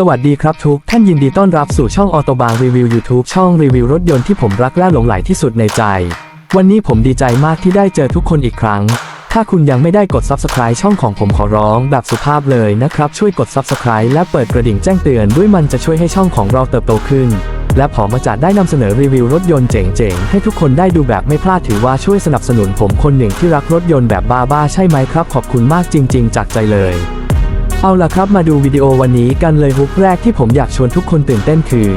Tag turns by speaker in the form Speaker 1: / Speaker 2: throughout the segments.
Speaker 1: สวัสดีครับทุกท่านยินดีต้อนรับสู่ช่องออโตบางรีวิว YouTube ช่องรีวิวรถยนต์ที่ผมรักและหลงใหลที่สุดในใจ วันนี้ผมดีใจมากที่ได้เจอทุกคนอีกครั้ง ถ้าคุณยังไม่ได้กด Subscribe ช่องของผมขอร้องแบบสุภาพเลยนะครับ ช่วยกด Subscribe และเปิดกระดิ่งแจ้งเตือนด้วยมันจะช่วยให้ช่องของเราเติบโตขึ้น และผมมาจัดได้นำเสนอรีวิวรถยนต์เจ๋งๆให้ทุกคนได้ดูแบบไม่พลาดถือว่าช่วยสนับสนุนผมคนหนึ่งที่รักรถยนต์แบบบ้าๆใช่ไหมครับ ขอบคุณมากจริง ๆ จากใจเลย เอาล่ะครับมาดูวิดีโอวันนี้กันเลยฮุกแรกที่ผมอยากชวนทุกคนตื่นเต้นคือ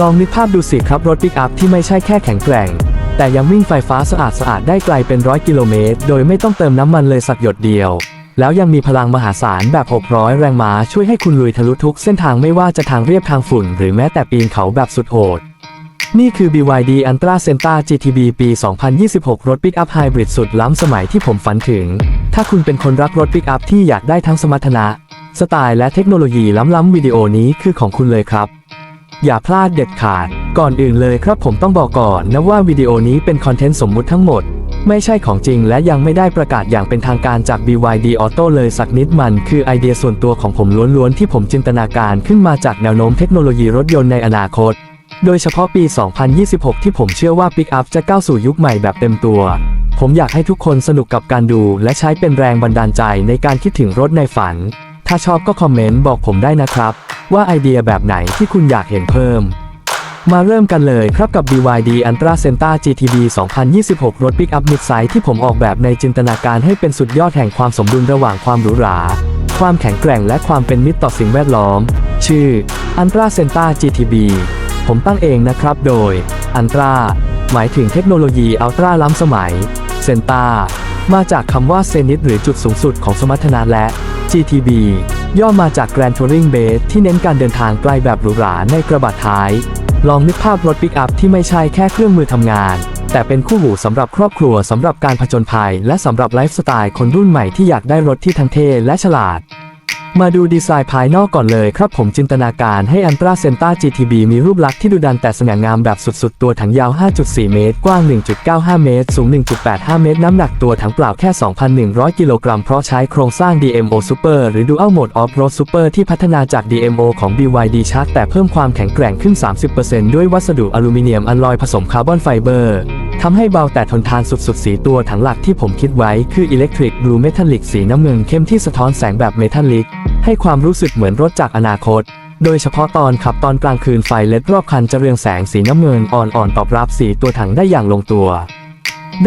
Speaker 1: ลองนึกภาพดูสิครับรถปิกอัพที่ไม่ใช่แค่แข็งแกร่ง แต่ยังวิ่งไฟฟ้าสะอาดสะอาดได้ไกลเป็นร้อยกิโลเมตร โดยไม่ต้องเติมน้ำมันเลยสักหยดเดียว แล้วยังมีพลังมหาศาลแบบ 600 แรงม้าช่วยให้คุณลุยทะลุทุกเส้นทางไม่ว่าจะทางเรียบทางฝุ่น หรือแม้แต่ปีนเขาแบบสุดโหด นี่คือ BYD Ultra Senta GTB ปี 2026 รถปิกอัพไฮบริดสุดล้ำสมัยที่ผมฝันถึง ถ้าคุณเป็นคนรักรถปิกอัพที่อยากได้ทั้งสมรรถนะ สไตล์และเทคโนโลยีล้ำๆวิดีโอนี้คือของคุณเลยครับ อย่าพลาดเด็ดขาด ก่อนอื่นเลยครับผมต้องบอกก่อนนะว่าวิดีโอนี้เป็นคอนเทนต์สมมุติทั้งหมด ไม่ใช่ของจริงและยังไม่ได้ประกาศอย่างเป็นทางการจาก BYD Auto เลยสักนิดมัน คือไอเดียส่วนตัวของผมล้วนๆที่ผมจินตนาการขึ้นมาจากแนวโน้มเทคโนโลยีรถยนต์ในอนาคต โดยเฉพาะปี 2026 ที่ผมเชื่อว่าปิกอัพจะก้าวสู่ยุคใหม่แบบเต็มตัว ผมอยากให้ทุกคนสนุกกับการดูและใช้เป็นแรงบันดาลใจในการคิดถึงรถในฝัน ถ้าชอบก็คอมเมนต์บอกผมได้นะครับ ว่าไอเดียแบบไหนที่คุณอยากเห็นเพิ่ม มาเริ่มกันเลยครับกับ BYD Ultra Senta GTB 2026 รถปิกอัพมิดไซส์ที่ผมออกแบบในจินตนาการให้เป็นสุดยอดแห่งความสมดุลระหว่างความหรูหราความแข็งแกร่งและความเป็นมิตรต่อสิ่งแวดล้อม ชื่อ Ultra Senta GTB ผมตั้งเองนะครับ โดย Ultra หมายถึงเทคโนโลยีอัลตร้าล้ำสมัย Senta มาจากคำว่าเซนิตหรือจุดสูงสุดของสมรรถนะและ GTB ย่อมาจาก Grand Touring Base ที่เน้นการเดินทางไกลแบบหรูหราในกระบะท้าย ลองนึกภาพรถปิกอัพที่ไม่ใช่แค่เครื่องมือทำงาน แต่เป็นคู่หูสำหรับครอบครัวสำหรับการผจญภัย และสำหรับไลฟ์สไตล์คนรุ่นใหม่ที่อยากได้รถที่ทั้งเท่และฉลาด มาดูดีไซน์ภายนอกก่อนเลยครับผมจินตนาการให้ Ultra Senta GTB มีรูปลักษณ์ที่ดูดันแต่สง่างามแบบสุดๆ ตัวถังยาว 5.4 เมตร กว้าง 1.95 เมตร สูง 1.85 เมตร น้ำหนักตัวถังเปล่าแค่ 2,100 กิโลกรัม เพราะใช้โครงสร้าง DMO Super หรือ Dual Mode Off Road Super ที่พัฒนาจาก DMO ของ BYD Shark แต่เพิ่มความแข็งแกร่งขึ้น 30%ด้วยวัสดุอลูมิเนียมอลลอยผสมคาร์บอนไฟเบอร์ทำให้เบาแต่ทนทานสุดๆ สีตัวถังหลักที่ผมคิดไว้คือ Electric Blue Metallic สีน้ำเงินเข้มที่สะท้อนแสงแบบเมทัลลิก ให้ความรู้สึกเหมือนรถจากอนาคต โดยเฉพาะตอนขับตอนกลางคืนไฟเล็ดรอบคันจะเรืองแสงสีน้ำเงินอ่อนๆตอบรับสีตัวถังได้อย่างลงตัว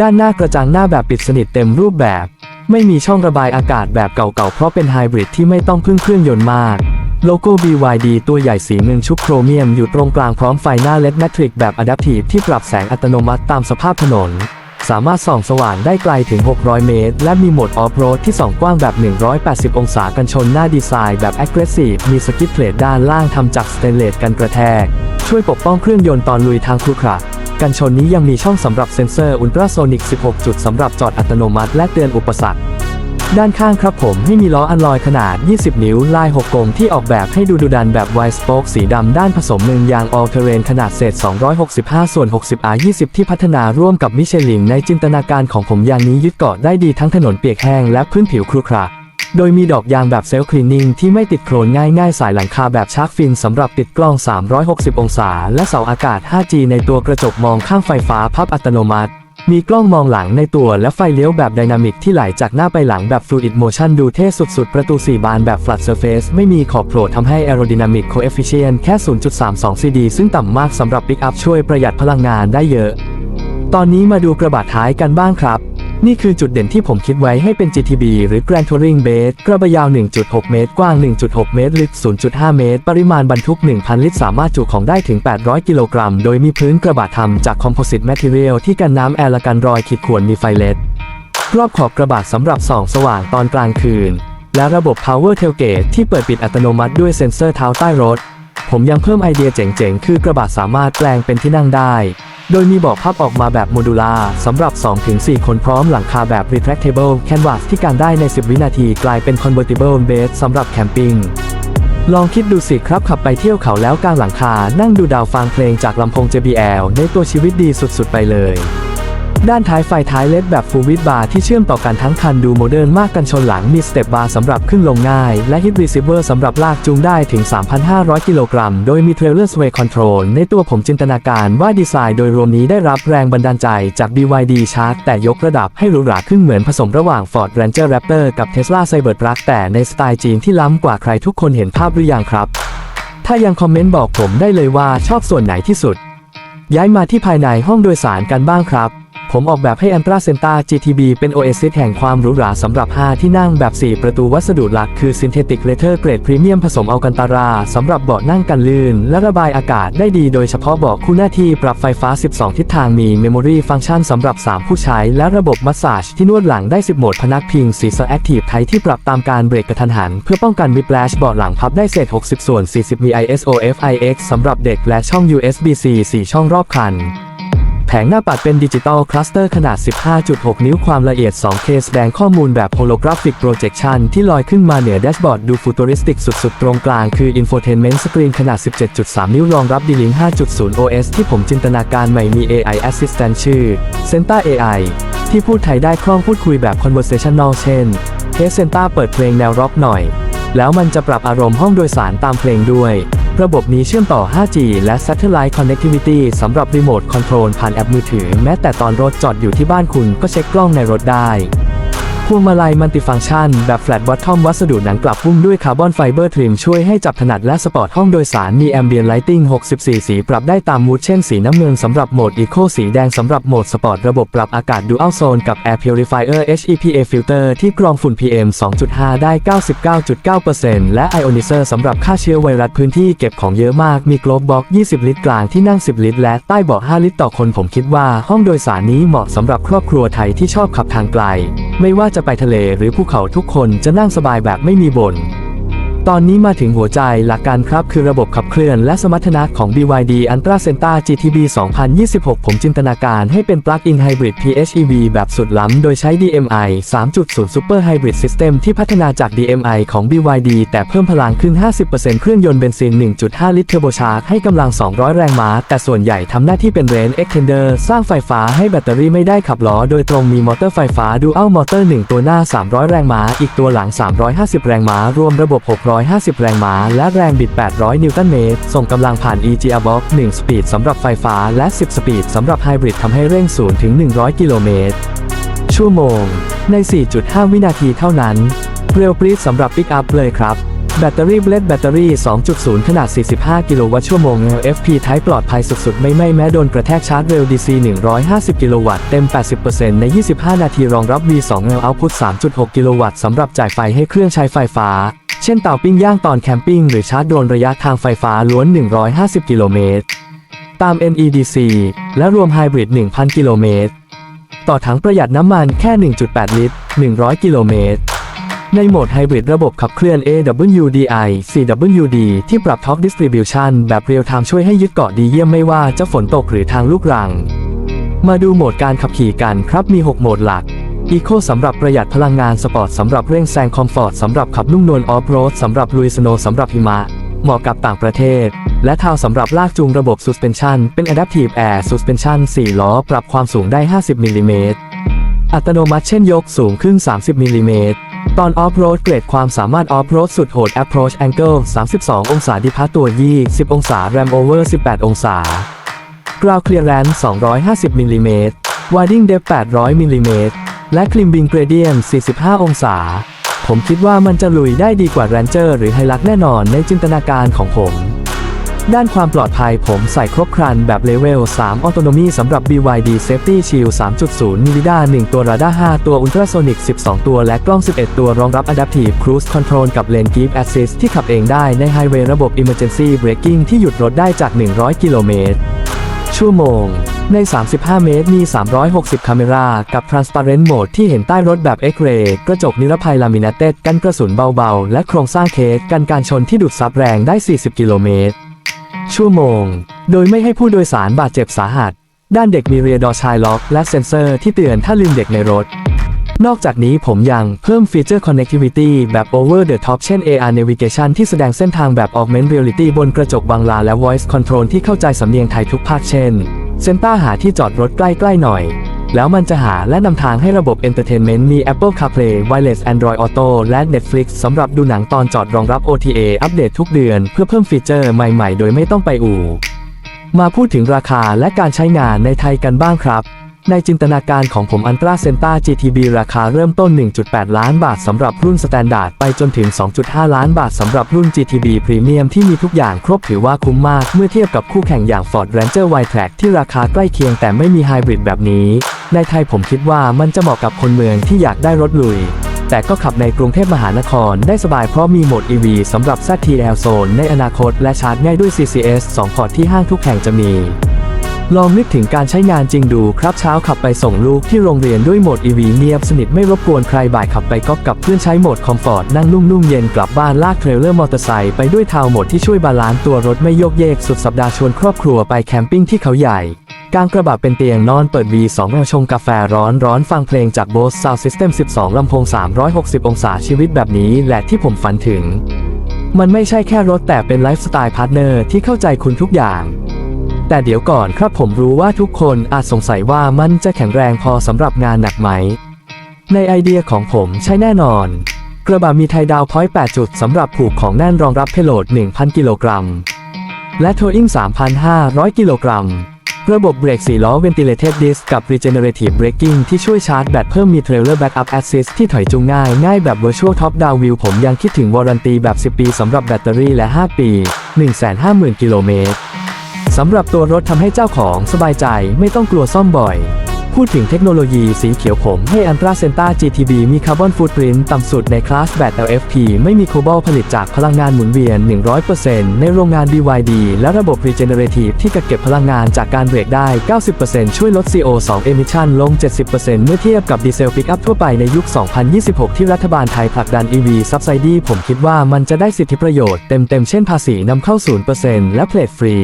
Speaker 1: ด้านหน้ากระจังหน้าแบบปิดสนิทเต็มรูปแบบ ไม่มีช่องระบายอากาศแบบเก่าๆเพราะเป็นไฮบริดที่ไม่ต้องพึ่งเครื่องยนต์มากโลโก้ BYD ตัวใหญ่สีเงินชุบโครเมียมอยู่ตรงกลางพร้อมไฟหน้าเลดแมทริกแบบอะดัพทีฟที่ปรับแสงอัตโนมัติตามสภาพถนน สามารถส่องสว่างได้ไกลถึง 600 เมตร และมีโหมดออฟโรดที่ส่องกว้างแบบ 180 องศากันชนหน้าดีไซน์แบบ Aggressive มีสกิปเพลทด้านล่างทำจากสเตนเลสกันกระแทก ช่วยปกป้องเครื่องยนต์ตอนลุยทางครุขระกันชนนี้ยังมีช่องสำหรับเซ็นเซอร์อุลตราโซนิก 16 จุดสำหรับจอดอัตโนมัติและเตือนอุปสรรค ด้านข้างครับผมให้มีล้ออันลอยขนาด 20 นิ้ว ลาย 6 กลมที่ออกแบบให้ดูดุดันแบบไวสโป k สีดำด้านผสมหนึ่งยาง All Terrain ขนาดเศษ 265 ส่วน 60 R 20 ที่พัฒนาร่วมกับมิชลินในจินตนาการของผมยางนี้ยึดเกาะได้ดีทั้งถนนเปียกแห้งและพื้นผิวครุขระโดยมีดอกยางแบบเซลล์คลีนนิ่งที่ไม่ติดโคลนง่ายๆ สายหลังคาแบบชาร์กฟินสำหรับติดกล้อง 360 องศา และเสาอากาศ 5G ในตัวกระจกมองข้างไฟฟ้าพับอัตโนมัติ มีกล้องมองหลังในตัวและไฟเลี้ยวแบบไดนามิกที่ไหลจากหน้าไปหลังแบบ Fluid Motion ดูเท่สุดๆ ประตู 4 บานแบบ Flat Surface ไม่มีขอบโผล่ทำให้ Aerodynamic Coefficient แค่ 0.32 CD ซึ่งต่ำมากสำหรับปิกอัพช่วยประหยัดพลังงานได้เยอะ ตอนนี้มาดูกระบะท้ายกันบ้างครับ นี่คือจุดเด่นที่ผมคิดไว้ให้เป็น GTB หรือ Grand Touring Base กระบะยาว 1.6 เมตร กว้าง 1.6 เมตร ลึก 0.5 เมตร ปริมาณบรรทุก 1,000 ลิตร สามารถจุของได้ถึง 800 กิโลกรัม โดยมีพื้นกระบะทำจากคอมโพสิตแมทเทเรียลที่กันน้ำแอร์และกันรอยขีดข่วนมีไฟเลดรอบขอบกระบะสำหรับส่องสว่างตอนกลางคืน และระบบ Power Tailgate ที่เปิดปิดอัตโนมัติด้วยเซ็นเซอร์เท้าใต้รถ ผมยังเพิ่มไอเดียเจ๋งๆ คือกระบะสามารถแปลงเป็นที่นั่งได้ โดยมีบอกพับออกมาแบบโมดูลาสำหรับ 2-4 คนพร้อมหลังคาแบบ retractable canvas ที่การได้ใน 10 วินาทีกลายเป็น convertible base สำหรับแคมปิ้งลองคิดดูสิครับขับไปเที่ยวเขาแล้วกลางหลังคา นั่งดูดาวฟังเพลงจากลำโพง JBL ในตัวชีวิตดีสุดๆไปเลย ด้านท้ายไฟท้ายเลดแบบฟูวิดบาร์ที่เชื่อมต่อกันทั้งคันดูโมเดิร์นมากกันชนหลังมีสเต็ปบาร์สำหรับขึ้นลงง่าย และฮิตรีเซิเวอร์สำหรับลากจูงได้ถึง 3,500 กิโลกรัม โดยมีเทรลเลอร์สเวย์คอนโทรลในตัวผมจินตนาการว่าดีไซน์โดยรวมนี้ได้รับแรงบันดาลใจจาก BYD Shark แต่ยกระดับให้หรูหราขึ้นเหมือนผสมระหว่าง Ford Ranger Raptor กับ Tesla Cybertruck แต่ในสไตล์จีนที่ล้ำกว่าใครทุกคนเห็นภาพหรือยังครับ ถ้ายังคอมเมนต์บอกผมได้เลยว่าชอบส่วนไหนที่สุด ย้ายมาที่ภายในห้องโดยสารกันบ้างครับผมออกแบบให้ a n t r a c e n t a GTB เป็น Oasis แห่งความหรูหราสำหรับ 5 ที่นั่งแบบ 4 ประตูวัสดุหลักคือ Synthetic Leather เกรดพรีเมียมผสมอัลกันตาราสำหรับเบาะนั่งกันลื่น และระบายอากาศได้ดีโดยเฉพาะเบาะคู่หน้าที่ปรับไฟฟ้า 12 ทิศทางมี Memory Function สำหรับ 3 ผู้ใช้ และระบบมัสซาจที่นวดหลังได้ 10 โหมดพนักพิงสีส Active ไทที่ปรับตามการเบรกกระทันหัน เพื่อป้องกัน Whiplash เบาะหลังพับได้เศษ 60 ส่วน 40 มี ISO FIX สำหรับเด็กและช่อง USB-C 4 ช่องรอบคัน แผงหน้าปัดเป็นดิจิตอลคลัสเตอร์ขนาด 15.6 นิ้วความละเอียด 2K แสดงข้อมูลแบบ Holographic Projection ที่ลอยขึ้นมาเหนือแดชบอร์ดดูฟูตูริสติกสุดๆ ตรงกลางคือ Infotainment Screen ขนาด 17.3 นิ้วรองรับ D-Link 5.0 OS ที่ผมจินตนาการใหม่มี AI Assistant ชื่อ Senta AI ที่พูดไทยได้คล่องพูดคุยแบบ conversational เช่น Hey Senta เปิดเพลงแนวร็อกหน่อย แล้วมันจะปรับอารมณ์ห้องโดยสารตามเพลงด้วย ระบบนี้เชื่อมต่อ 5G และ Satellite Connectivity สำหรับรีโมทคอนโทรลผ่านแอปมือถือ แม้แต่ตอนรถจอดอยู่ที่บ้านคุณก็เช็คกล้องในรถได้ พวงมาลัยมัลติฟังก์ชัน แบบ Flat Bottom วัสดุหนังกลับพุ่มด้วยคาร์บอนไฟเบอร์ทริมช่วยให้จับถนัดและสปอร์ตห้องโดยสารมี Ambient Lighting 64 สี ปรับได้ตามมูดเช่นสีน้ำเงินสำหรับโหมด Eco สีแดงสำหรับโหมดสปอร์ตระบบปรับอากาศ Dual Zone กับ Air Purifier HEPA Filter ที่กรองฝุ่น PM 2.5 ได้ 99.9%และ Ionizer สำหรับฆ่าเชื้อไวรัสพื้นที่เก็บของเยอะมากมี Glove Box 20 ลิตรกลางที่นั่ง 10 ลิตร และใต้เบาะ5ลิตรต่อคนผมคิดว่าห้องโดยสารนี้เหมาะสำหรับครอบครัวไทยที่ชอบขับทางไกล ไม่ว่าจะไปทะเลหรือภูเขาทุกคนจะนั่งสบายแบบไม่มีบ่น ตอนนี้มาถึงหัวใจหลักการครับคือระบบขับเคลื่อนและสมรรถนะของ BYD Ultra Senta GTB 2026 ผมจินตนาการให้เป็น Plug-in Hybrid PHEV แบบสุดล้ำ โดยใช้ DMI 3.0 Super Hybrid System ที่พัฒนาจาก DMI ของ BYD แต่เพิ่มพลังขึ้น 50%เครื่องยนต์เบนซิน 1.5 ลิตรเทอร์โบชาร์จให้กำลัง 200 แรงม้า แต่ส่วนใหญ่ทำหน้าที่เป็น Range Extender สร้างไฟฟ้าให้แบตเตอรี่ไม่ได้ขับล้อโดยตรงมีมอเตอร์ไฟฟ้า Dual Motor 1 ตัวหน้า 300 แรงม้า อีกตัวหลัง 350 แรงม้ารวมระบบ650 แรงม้า และแรงบิด 800 นิวตันเมตร ส่งกำลังผ่าน e g r Box 1 สปีดสำหรับไฟฟ้า และ 10 สปีดสำหรับไฮบริดทำให้เร่ง0ถึง 100 กิโลเมตร ชั่วโมง ใน 4.5 วินาทีเท่านั้น เร็วปรีดสำหรับปิกอัพเลยครับแบตเตอรี่เบลดแบตเตอรี่ 2.0 ขนาด 45 กิโลวัตต์ชั่วโมง LFP Type ปลอดภัยสุดๆ ไม่ไหม่แม้โดนกระแทกชาร์จเร็ว DC 150 กิโลวัตต์เต็ม 80%ใน 25 นาทีรองรับ V2L Output 3.6 กิโลวัตต์สำหรับจ่ายไฟให้เครื่องใช้ไฟฟ้า เช่นเต่าปิ้งย่างตอนแคมปิ้งหรือชาร์จโดรนระยะทางไฟฟ้าล้วน 150 กิโลเมตร ตาม NEDC และรวมไฮบริด 1,000 กิโลเมตร ต่อถังประหยัดน้ำมันแค่ 1.8 ลิตร 100 กิโลเมตร ในโหมดไฮบริดระบบขับเคลื่อน AWDI CWD ที่ปรับ Torque Distribution แบบเรียลไทม์ช่วยให้ยึดเกาะดีเยี่ยมไม่ว่าจะฝนตกหรือทางลูกรัง มาดูโหมดการขับขี่กันครับมี 6 โหมดหลัก Eco สำหรับประหยัดพลังงานสปอร์ตสำหรับเร่งแซงคอมฟอร์ตสำหรับขับนุ่มนวลออฟโรดสำหรับลุยสโนสำหรับหิมะ เหมาะกับต่างประเทศ และเทาสำหรับลากจูงระบบ Suspension เป็น Adaptive Air Suspension 4 ล้อ ปรับความสูงได้ 50มิลลิเมตรอัตโนมัติเช่นยกสูงขึ้น 30มิลลิเมตรตอนออฟโรดเกรดความสามารถออฟโรดสุดโหด Approach Angle 32 องศาดิพาตัว20องศา Ram Over 18 องศา Ground Clearance 250มิลลิเมตร Winding Depth 800มิลลิเมตร และ Climbing Gradient 45 องศา ผมคิดว่ามันจะลุยได้ดีกว่า Ranger หรือ Hilux แน่นอนในจินตนาการของผม ด้านความปลอดภัยผมใส่ครบครันแบบเลเวล 3 Autonomy สำหรับ BYD Safety Shield 3.0 มิลิดา1 ตัวราดา5ตัว Ultrasonic 12 ตัวและกล้อง 11 ตัวรองรับ Adaptive Cruise Control กับ Lane Keep Assist ที่ขับเองได้ในไฮเวย์ระบบ Emergency Braking ที่หยุดรถได้จาก 100 กิโลเมตร ชั่วโมง ใน 35 เมตร มี 360 คาเมรา กับ Transparent Mode ที่เห็นใต้รถแบบ X-ray กระจกนิรภัยลามินาเต็ดกันกระสุนเบาๆ และโครงสร้างเคสกันการชนที่ดูดซับแรงได้ 40 กิโลเมตร ชั่วโมง โดยไม่ให้ผู้โดยสารบาดเจ็บสาหัส ด้านเด็กมีเรียดอชายล็อก และเซ็นเซอร์ที่เตือนถ้าลืมเด็กในรถ นอกจากนี้ผมยังเพิ่มฟีเจอร์ Connectivity แบบ Over the Top เช่น AR Navigation ที่แสดงเส้นทางแบบ Augment Reality บนกระจกบางลาและ Voice Control ที่เข้าใจสำเนียงไทยทุกภาคเช่น เซนต้าหาที่จอดรถใกล้ๆหน่อย แล้วมันจะหาและนำทางให้ระบบ Entertainment มี Apple CarPlay Wireless Android Auto และ Netflix สำหรับดูหนังตอนจอดรองรับ OTA อัปเดตทุกเดือน เพื่อเพิ่มฟีเจอร์ใหม่ๆ โดยไม่ต้องไปอู่มาพูดถึงราคาและการใช้งานในไทยกันบ้างครับ ในจินตนาการของผมอันตราเซนต้า GTB ราคาเริ่มต้น 1.8 ล้านบาทสำหรับรุ่นสแตนดาร์ดไปจนถึง 2.5 ล้านบาทสำหรับรุ่น GTB พรีเมียมที่มีทุกอย่างครบถือว่าคุ้มมาก เมื่อเทียบกับคู่แข่งอย่าง Ford Ranger Y-Track ที่ราคาใกล้เคียงแต่ไม่มีไฮบริดแบบนี้ ในไทยผมคิดว่ามันจะเหมาะกับคนเมืองที่อยากได้รถลุย แต่ก็ขับในกรุงเทพมหานครได้สบายเพราะมีโหมด EV สำหรับ ZTL Zone ในอนาคตและชาร์จง่ายด้วย CCS 2 พอร์ตที่ห้างทุกแห่งจะมี ลองนึกถึงการใช้งานจริงดูครับเช้าขับไปส่งลูกที่โรงเรียนด้วยโหมด EV เงียบสนิทไม่รบกวนใครบ่ายขับไปก็กับเพื่อนใช้โหมดคอมฟอร์ตนั่งนุ่มๆเย็นกลับบ้านลากเทรลเลอร์มอเตอร์ไซค์ไปด้วยเทาโหมดที่ช่วยบาลานซ์ตัวรถไม่โยกเยกสุดสัปดาห์ชวนครอบครัวไปแคมปิ้งที่เขาใหญ่กลางกระบะเป็นเตียงนอนเปิด V2 แนวชงกาแฟร้อนร้อนฟังเพลงจาก Bose Sound System 12 ลำโพง 360 องศาชีวิตแบบนี้แหละที่ผมฝันถึง มันไม่ใช่แค่รถแต่เป็นไลฟ์สไตล์พาร์ทเนอร์ที่เข้าใจคุณทุกอย่าง แต่เดี๋ยวก่อนครับผมรู้ว่าทุกคนอาจสงสัยว่ามันจะแข็งแรงพอสำหรับงานหนักไหม ในไอเดียของผมใช่แน่นอน กระบะมีไทดาวพอยต์8จุดสำหรับผูกของแน่นรองรับเพโลด 1,000 กิโลกรัม และโทอิง3,500 กิโลกรัม ระบบเบรก 4 ล้อ Ventilated Disc กับ Regenerative Braking ที่ช่วยชาร์จแบตเพิ่มมี Trailer Backup Assist ที่ถอยจูงง่ายง่ายแบบ Virtual Top Down View ผมยังคิดถึงวารันตีแบบ 10 ปีสำหรับแบตเตอรี่และ 5 ปี 150,000 กิโลเมตร สำหรับตัวรถทำให้เจ้าของสบายใจไม่ต้องกลัวซ่อมบ่อย พูดถึงเทคโนโลยีสีเขียวผมให้อันตราเซนต้า GTB มีคาร์บอนฟูตปรินต์ต่ำสุดในคลาสแบต LFP ไม่มีโคบอลผลิตจากพลังงานหมุนเวียน 100%ในโรงงาน BYD และระบบ Regenerative ที่กักเก็บพลังงานจากการเบรกได้ 90%ช่วยลด CO2 emission ลง 70%เมื่อเทียบกับดีเซลปิกอัพทั่วไปในยุค 2026 ที่รัฐบาลไทยผลักดัน EV Subsidy ผมคิดว่ามันจะได้สิทธิประโยชน์เต็มๆเช่นภาษีนำเข้า 0%และเพลทฟรี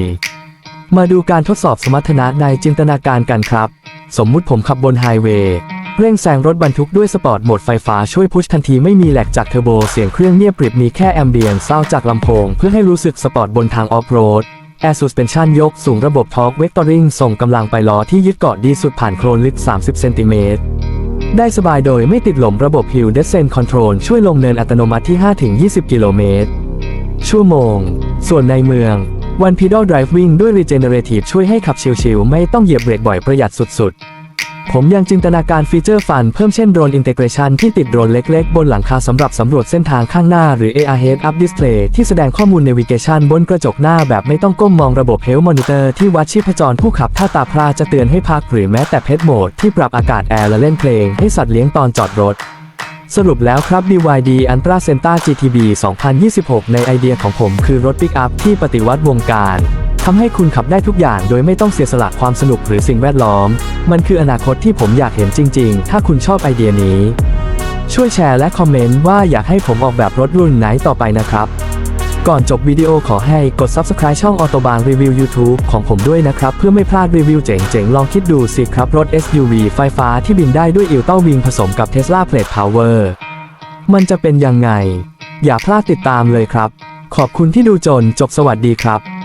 Speaker 1: มาดูการทดสอบสมรรถนะในจินตนาการกันครับ สมมุติผมขับบนไฮเวย์เร่งแซงรถบรรทุกด้วยสปอร์ตโหมดไฟฟ้าช่วยพุชทันทีไม่มีแหลกจากเทอร์โบเสียงเครื่องเงียบกริบมีแค่แอมเบียนเศร้าจากลำโพง เพื่อให้รู้สึกสปอร์ตบนทางออฟโรดแอร์ u s ส e นชั่นยกสูงระบบทอร์กเวกตอริงส่งกำลังไปล้อที่ยึดเกาะดีสุดผ่านโครนลึก 30 เซนติเมตรได้สบายโดยไม่ติดหลมระบบ Hill Descent Control ช่วยลงเนินอัตโนมัติที่ 5-20 กิโลเมตรชั่วโมง ส่วนในเมือง One Pedal Driving ด้วย Regenerative ช่วยให้ขับชิลๆ ไม่ต้องเหยียบเบรกบ่อยประหยัดสุดๆ ผมยังจินตนาการฟีเจอร์ฟันเพิ่มเช่นโดรนอินเต r a t i o n ที่ติดโดรนเล็กๆ บนหลังคาสำหรับสำรวจเส้นทางข้างหน้าหรือ AR Head Up Display ที่แสดงข้อมูล Navigation บนกระจกหน้าแบบไม่ต้องก้มมองระบบ Health Monitor ที่วัดชีพจรผู้ขับถ้าตาพร่าจะเตือนให้พักหรือแม้แต่ Pet Mode ที่ปรับอากาศแอร์และเล่นเพลงให้สัตว์เลี้ยงตอนจอดรถ สรุปแล้วครับ BYD Ultra Senta GTB 2026 ในไอเดียของผมคือรถปิกอัพที่ปฏิวัติวงการทำให้คุณขับได้ทุกอย่างโดยไม่ต้องเสียสละความสนุกหรือสิ่งแวดล้อม มันคืออนาคตที่ผมอยากเห็นจริง ๆ ถ้าคุณชอบไอเดียนี้ ช่วยแชร์และคอมเมนต์ว่าอยากให้ผมออกแบบรถรุ่นไหนต่อไปนะครับ ก่อนจบวิดีโอขอให้กด Subscribe ช่องออโตบางรีวิว YouTube ของผมด้วยนะครับ เพื่อไม่พลาดรีวิวเจ๋งๆ ลองคิดดูสิครับ รถ SUV ไฟฟ้าที่บินได้ด้วยอิลเต้าวิงผสมกับ Tesla Plate Power มันจะเป็นยังไง อย่าพลาดติดตามเลยครับ ขอบคุณที่ดูจนจบสวัสดีครับ